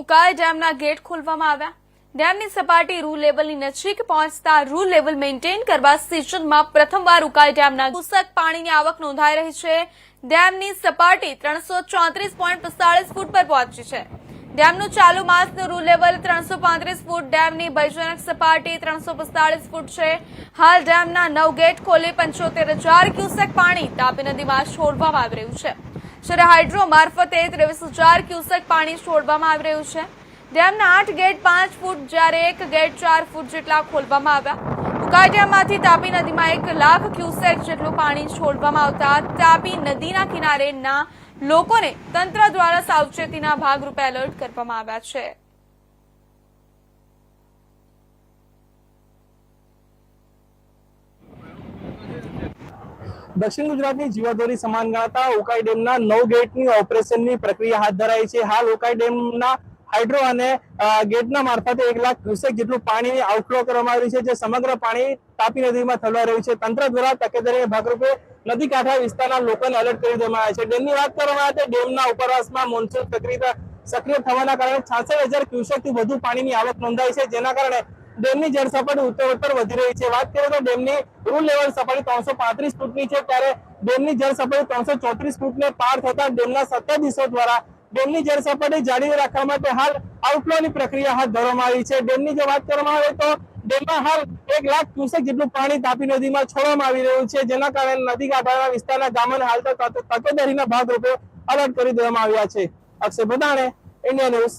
ઉકાઈ ડેમના ગેટ ખોલવામાં આવ્યા. ડેમની સપાટી રૂ લેવલની નજીક પહોંચતા રૂ લેવલ મેન્ટેન કરવા સિઝનમાં પ્રથમવાર ઉકાઈ ડેમના કુસક પાણીની આવક નોંધાઈ રહી છે. ડેમની સપાટી ત્રણસો ફૂટ પર પહોંચી છે. ડેમનું ચાલુ માસનું રૂ લેવલ ત્રણસો ફૂટ, ડેમની ભયજનક સપાટી ત્રણસો ફૂટ છે. હાલ ડેમના નવ ગેટ ખોલી પંચોતેર હજાર ક્યુસેક પાણી તાપી નદીમાં છોડવામાં આવી રહ્યું છે. જ્યારે હાઇડ્રો મારફતે ત્રેવીસ હજાર ક્યુસેક પાણી છોડવામાં આવી રહ્યું છે. ડેમના આઠ ગેટ પાંચ ફૂટ જ્યારે એક ગેટ ચાર ફૂટ જેટલા ખોલવામાં આવ્યા. ઉકાઈ ડેમમાંથી તાપી નદીમાં એક લાખ ક્યુસેક જેટલું પાણી છોડવામાં આવતા તાપી નદીના કિનારેના લોકોને તંત્ર દ્વારા સાવચેતીના ભાગરૂપે એલર્ટ કરવામાં આવ્યા છે. દક્ષિણ ગુજરાતની જીવાદોરી સમાન ગણાતા ઉકાઈ ડેમના નવ ગેટની ઓપરેશનની પ્રક્રિયા હાથ ધરાઈ છે. હાલ ઉકાઈ ડેમના હાઇડ્રો અને ગેટના મારફતે એક લાખ ક્યુસેક જેટલું પાણી આઉટફ્લો કરવામાં આવ્યું છે, જે સમગ્ર પાણી તાપી નદીમાં થવા રહ્યું છે. તંત્ર દ્વારા તકેદારીના ભાગરૂપે નદી કાંઠા વિસ્તારના લોકોને એલર્ટ કરી દેવામાં આવ્યા છે. ડેમની વાત કરવામાં આવે તો ડેમના ઉપરવાસમાં મોન્સૂન સક્રિય થવાના કારણે છાસઠ હજાર ક્યુસેકથી વધુ પાણીની આવક નોંધાઈ છે. જેના કારણે ડેમની જળ સપાટી ઉત્તર વધી રહી છે. વાત કરીએ તો ડેમની રૂલ લેવલ સપાટી ત્રણસો પાંત્રીસ ફૂટની છે. ત્યારે ડેમની જળ સપાટી ત્રણસો ચોત્રીસ ફૂટને પાર થતા ડેમના સત્તાધીશો દ્વારા ડેમની જળ સપાટી જાળવી રાખવા માટે હાલ આઉટફ્લોની પ્રક્રિયા હાથ ધરવામાં આવી છે. ડેમની જો વાત કરવામાં આવે તો ડેમમાં હાલ એક લાખ ક્યુસેક જેટલું પાણી તાપી નદીમાં છોડવામાં આવી રહ્યું છે. જેના કારણે નદી કાંઠાના વિસ્તારના ગામોને હાલ તો તકેદારીના ભાગરૂપે અલર્ટ કરી દેવામાં આવ્યા છે. Akshay બદાણે India news